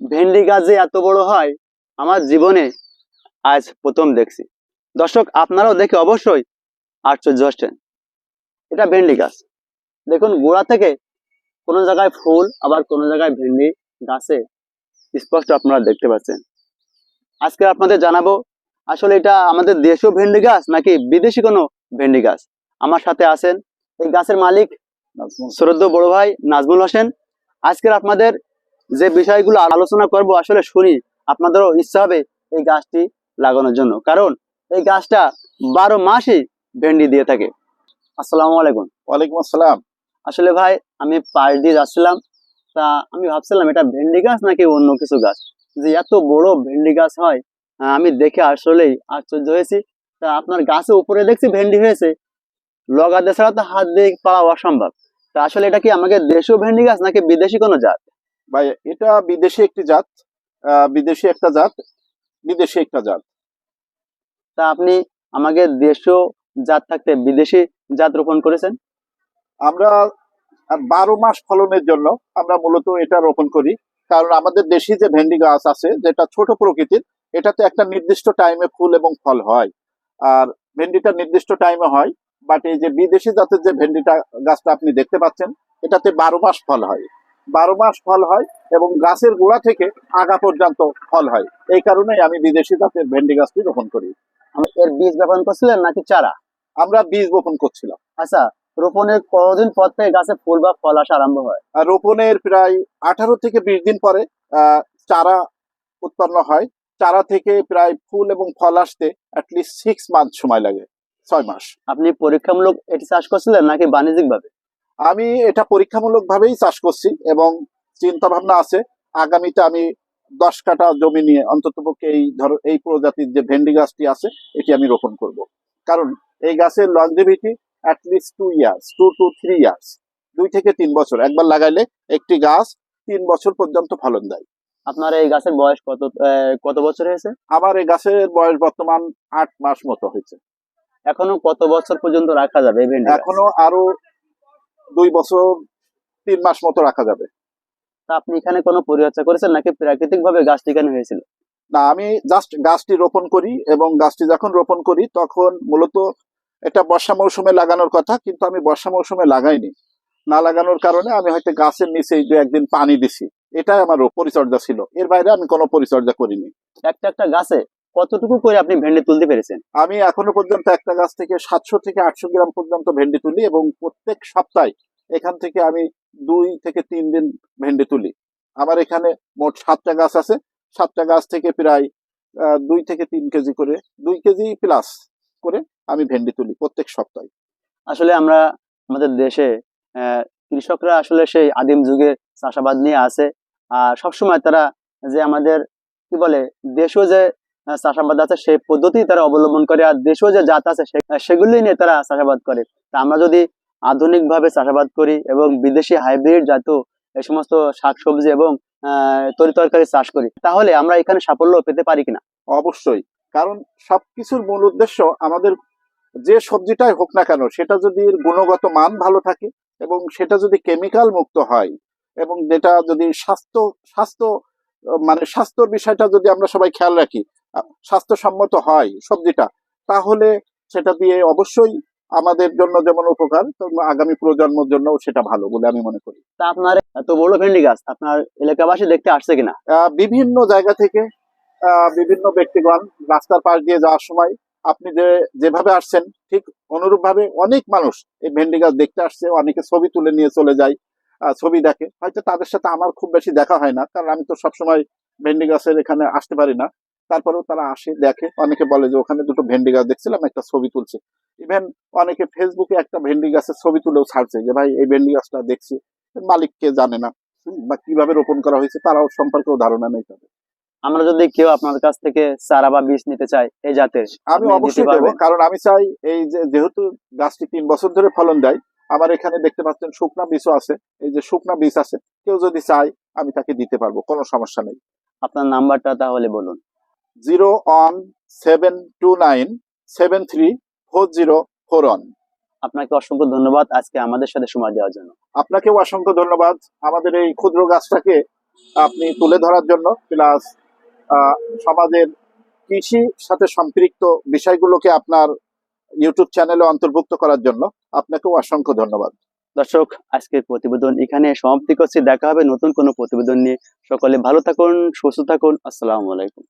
ভেন্ডি গাছ যে এত বড় হয় আমার জীবনে আজ প্রথম দেখছি। দর্শক আপনারাও দেখে অবশ্যই আশ্চর্য হচ্ছেন। এটা ভেন্ডি গাছ। দেখুন গোড়া থেকে কোনো জায়গায় ফুল আবার কোনো জায়গায় ভেন্ডি গাছে। স্পষ্ট আপনারা দেখতে পাচ্ছেন। আজকে আপনাদের জানাব আসলে এটা আমাদের দেশীয় ভেন্ডি গাছ নাকি বিদেশি কোনো ভেন্ডি গাছ? আমার সাথে আছেন এই গাছের মালিক শ্রদ্ধ বড় ভাই নাজমুল হোসেন। আজকের আপনাদের যে বিষয়গুলো আলোচনা করব আসলে শুনি আপনাদেরও ইচ্ছা হবে এই গাছটি লাগানোর জন্য। কারণ এই গাছটা বারো মাসই ভেন্ডি দিয়ে থাকে। আসসালামু আলাইকুম। ওয়ালাইকুম আসসালাম। আসলে ভাই আমি পাশ দিয়ে যাচ্ছিলাম। তা আমি ভাবছিলাম এটা ভেন্ডি গাছ নাকি অন্য কিছু গাছ? যে এত বড় ভেন্ডি গাছ হয় আমি দেখে আসলেই আশ্চর্য হয়েছি। তা আপনার গাছের উপরে দেখছি ভেন্ডি হয়েছে। লগাতে ছাড়া তো হাত দিয়ে পাওয়া অসম্ভব। তা আসলে এটা কি আমাকে দেশীয় ভেন্ডি গাছ নাকি বিদেশি কোনো জাত? ভাই এটা বিদেশি একটি জাত বিদেশি একটা জাত বিদেশি একটা জাত। তা আপনি আমাকে দেশীয় জাত থাকতে বিদেশি জাত রোপণ করেছেন? আমরা বারো মাস ফলনের জন্য আমরা মূলত এটা রোপণ করি। কারণ আমাদের দেশি যে ভেন্ডি গাছ আছে যেটা ছোট প্রকৃতির এটাতে একটা নির্দিষ্ট টাইমে ফুল এবং ফল হয়। আর ভেন্ডিটা নির্দিষ্ট টাইমে হয় বাট এই যে বিদেশি জাতের যে ভেন্ডিটা গাছটা আপনি দেখতে পাচ্ছেন এটাতে বারো মাস ফল হয়। বারো মাস ফল হয় এবং গাছের গোড়া থেকে আগা পর্যন্ত ফল হয়। এই কারণেই আমি বিদেশি জাতের ভেন্ডি গাছটি রোপণ করি। এর বীজ বপন করছিলেন নাকি চারা? আমরা বীজ বপন করছিলাম। আচ্ছা রোপণের কতদিন পর থেকে গাছে ফুল বা ফল আসা আরম্ভ হয়? আর রোপণের প্রায় আঠারো থেকে বিশ দিন পরে আহ, চারা উৎপন্ন হয়। চারা থেকে প্রায় ফুল এবং ফল আসতে অ্যাটলিস্ট সিক্স মান্থ সময় লাগে ছয় মাস। আপনি পরীক্ষামূলক এটি চাষ করছিলেন নাকি বাণিজ্যিক ভাবে আমি এটা পরীক্ষামূলক ভাবেই চাষ করছি এবং চিন্তা ভাবনা আছে। আগামীতে আমি দশ কাঠা জমি নিয়ে অন্ততপক্ষে এই ধরো এই প্রজাতির যে ভেন্ডি গাছটি আছে এটি আমি রোপণ করব। কারণ এই গাছের longevity at least two years two two three years দুই থেকে তিন বছর। একবার লাগাইলে একটি গাছ তিন বছর পর্যন্ত ফলন দেয়। আপনার এই গাছের বয়স কত কত বছর হয়েছে? আমার এই গাছের বয়স বর্তমান আট মাস মতো হয়েছে। এখনও কত বছর পর্যন্ত রাখা যাবে? এখনও আরও দুই বছর তিন মাস মতো রাখা যাবে। আপনি এখানে কোনো পরিচর্যা করেছেন নাকি প্রাকৃতিক ভাবে গাছটি এখানে হয়েছিল? না আমি জাস্ট গাছটি রোপণ করি এবং গাছটি যখন রোপণ করি তখন মূলত এটা বর্ষা মৌসুমে লাগানোর কথা কিন্তু আমি বর্ষা মৌসুমে লাগাইনি। না লাগানোর কারণে আমি হয়তো গাছের নিচেই দু একদিন পানি দিছি। এটাই আমার পরিচর্যা ছিল। এর বাইরে আমি কোনো পরিচর্যা করিনি। একটা একটা গাছে? কতটুকু করে আপনি ভেন্ডি তুলতে পেরেছেন? আমি এখনও পর্যন্ত একটা গাছ থেকে সাতশো থেকে আটশো গ্রাম পর্যন্ত ভেন্ডি তুলি এবং প্রত্যেক সপ্তাহে এখান থেকে আমি দুই থেকে তিন দিন ভেন্ডি তুলি। আমার এখানে মোট সাতটা গাছ আছে। সাতটা গাছ থেকে প্রায় দুই থেকে তিন কেজি করে দুই কেজি প্লাস করে আমি ভেন্ডি তুলি প্রত্যেক সপ্তাহে। আসলে আমরা আমাদের দেশে কৃষকরা আসলে সেই আদিম যুগের চাষাবাদ নিয়ে আছে। আর সবসময় তারা যে আমাদের কি বলে দেশীয় যে চাষাবাদ আছে, সেই পদ্ধতি তারা অবলম্বন করে আর দেশীয় যে জাত আছে সে- সেগুলি নিয়ে তারা চাষাবাদ করে। তা আমরা যদি আধুনিক ভাবে চাষাবাদ করি এবং বিদেশি হাইব্রিড জাত, এই সমস্ত শাকসবজি এবং তরি তরকারি চাষ করি, তাহলে আমরা এখানে সাফল্য পেতে পারি কিনা? অবশ্যই। কারণ সবকিছুর মূল উদ্দেশ্য আমাদের যে সবজিটাই হোক না কেন, সেটা যদি গুণগত মান ভালো থাকে এবং সেটা যদি কেমিক্যাল মুক্ত হয় এবং যেটা যদি স্বাস্থ্য স্বাস্থ্য মানে স্বাস্থ্যর বিষয়টা যদি আমরা সবাই খেয়াল রাখি স্বাস্থ্যসম্মত হয় সবজিটা তাহলে সেটা দিয়ে অবশ্যই আমাদের জন্য যেমন উপকার আগামী প্রজন্মের জন্য সেটা ভালো বলে আমি মনে করি। তা আপনার এত বড় ভেন্ডি গাছ আপনার এলাকাবাসী দেখতে আসছে কিনা? বিভিন্ন জায়গা থেকে বিভিন্ন ব্যক্তিগণ রাস্তার পাশ দিয়ে যাওয়ার সময় আপনি যে যেভাবে আসছেন ঠিক অনুরূপ ভাবে অনেক মানুষ এই ভেন্ডি গাছ দেখতে আসছে অনেকে ছবি তুলে নিয়ে চলে যায় ছবি দেখে। হয়তো তাদের সাথে আমার খুব বেশি দেখা হয় না কারণ আমি তো সবসময় ভেন্ডি গাছের এখানে আসতে পারি না। তারপরেও তারা আসে দেখে। অনেকে বলে যে ওখানে দুটো ভেন্ডি গাছ দেখছিলাম একটা ছবি তুলছে। ইভেন অনেকে ফেসবুকে একটা ভেন্ডি গাছের ছবি তুলেও ছাড়ছে যে ভাই এই ভেন্ডি গাছটা দেখছি মালিককে জানে না। বা কীভাবে রোপণ করা হয়েছে তারাও সম্পর্কেও ধারণা নেই তাদের। আমরা যদি কেউ আপনার কাছ থেকে চারা বা বীজ নিতে চাই এই জাতের আমি অবশ্যই দেবো? কারণ আমি চাই এই যে যেহেতু গাছটি তিন বছর ধরে ফলন দেয় আমার এখানে দেখতে পাচ্ছেন শুকনা বীজও আছে। এই যে শুকনা বীজ আছে কেউ যদি চায় আমি তাকে দিতে পারব কোনো সমস্যা নেই। আপনার নাম্বারটা তাহলে বলুন। Zero one seven two nine seven three four zero four one আপনাকে অসংখ্য ধন্যবাদ আজকে আমাদের সাথে সময় দেওয়ার জন্য। আপনাকেও অসংখ্য ধন্যবাদ আমাদের এই ক্ষুদ্র গাছটাকে আপনি তুলে ধরার জন্য প্লাস সমাজের কৃষির সাথে সম্পৃক্ত বিষয়গুলোকে আপনার ইউটিউব চ্যানেলে অন্তর্ভুক্ত করার জন্য আপনাকেও অসংখ্য ধন্যবাদ। দর্শক আজকের প্রতিবেদন এখানে সমাপ্তি করছি। দেখা হবে নতুন কোনো প্রতিবেদন নিয়ে। সকলে ভালো থাকুন সুস্থ থাকুন। আসসালামু আলাইকুম।